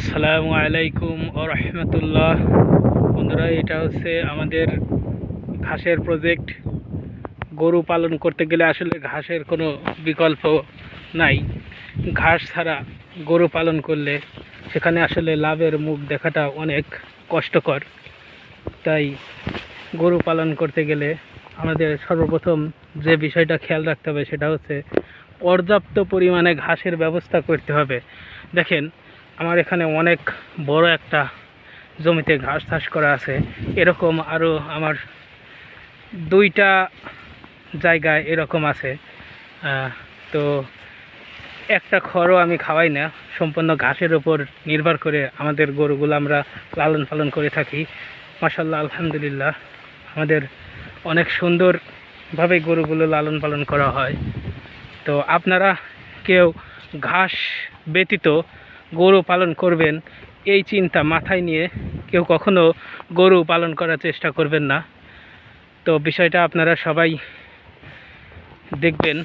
আসসালামু আলাইকুম রহমতুল্লাহ। বন্ধুরা, এটা হচ্ছে আমাদের ঘাসের প্রজেক্ট গরু পালন করতে গেলে আসলে ঘাসের কোনো বিকল্প নাই। ঘাস ছাড়া গরু পালন করলে সেখানে আসলে লাভের মুখ দেখাটা অনেক কষ্টকর। তাই গরু পালন করতে গেলে আমাদের সর্বপ্রথম যে বিষয়টা খেয়াল রাখতে হবে সেটা হচ্ছে পর্যাপ্ত পরিমাণে ঘাসের ব্যবস্থা করতে হবে। দেখেন আমার এখানে অনেক বড় একটা জমিতে ঘাস চাষ করা আছে। এরকম আরও আমার দুইটা জায়গায় এরকম আছে। তো একটা খড়ও আমি খাওয়াই না। সম্পূর্ণ ঘাসের ওপর নির্ভর করে আমাদের গরুগুলো আমরা লালন পালন করে থাকি। মাসাল্লাহ আলহামদুলিল্লাহ। আমাদের অনেক সুন্দরভাবে গরুগুলো লালন পালন করা হয়। তো আপনারা কেউ ঘাস ব্যতীত গরু পালন করবেন, এই চিন্তা মাথায় নিয়ে কেউ কখনো গরু পালন করার চেষ্টা করবেন না। তো বিষয়টা আপনারা সবাই দেখবেন।